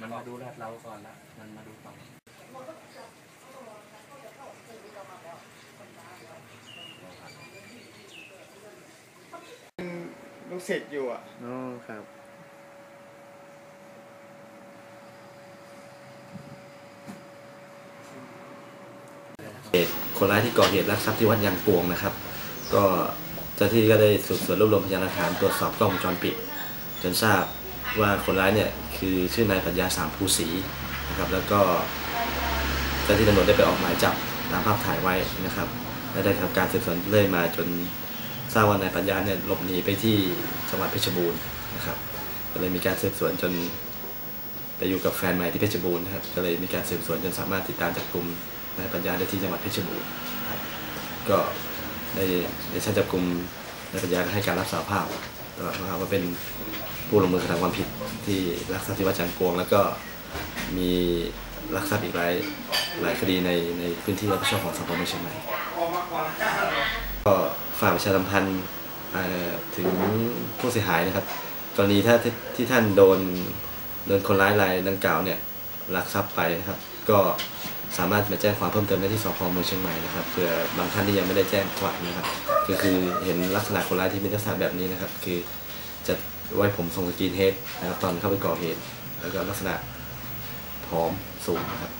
มันมาดูลาดเราก่อนละ มันมาดูฝั่งลูกศิษย์อยู่อะอ๋อครับ เหตุคนร้ายที่ก่อเหตุลักทรัพย์ที่วัดยางปวงนะครับ ก็เจ้าหน้าที่ก็ได้สืบสวนรวบรวมพยานหลักฐานตรวจสอบกล้องวงจรปิด จนทราบ ว่าคนร้ายเนี่ยคือชื่อนายปัญญาสามภูศรีนะครับแล้วก็เจ้าที่ตำรวจได้ไปออกหมายจับตามภาพถ่ายไว้นะครับและได้ทำการสืบสวนเรื่อยมาจนทราบว่านายปัญญาเนี่ยหลบหนีไปที่จังหวัดเพชรบูรณ์นะครับก็เลยมีการสืบสวนจนไปอยู่กับแฟนใหม่ที่เพชรบูรณ์นะครับก็เลยมีการสืบสวนจนสามารถติดตามจับกลุ่มนายปัญญาได้ที่จังหวัดเพชรบูรณ์ก็ได้ในชั้นจับกลุ่มนายปัญญาก็ให้การรับสารภาพ นะครับว่าเป็นผู้ลงมือกระทำความผิดที่ลักทรัพย์ที่วัดจันทร์กวง แล้วก็มีลักทรัพย์อีกหลายหลายคดีในในพื้นที่รับผิดชอบของสพเมืองเชียงใหม่ก็ฝากประชาสัมพันธ์ถึงผู้เสียหายนะครับ กรณีถ้าที่ที่ท่านโดนโดนคนร้ายรายดังกล่าวเนี่ยลักทรัพย์ไปนะครับ ก็ สามารถมาแจ้งความเพิ่มเติมได้ที่สพเมืองเชียงใหม่นะครับเผื่อบางท่านที่ยังไม่ได้แจ้งความนะครับก็คือเห็นลักษณะคนร้ายที่มีลักษณะแบบนี้นะครับ คือจะไว้ผมทรงสกรีนเฮดนะครับตอนเข้าไปก่อเหตุ แล้วก็ลักษณะผอมสูงนะครับ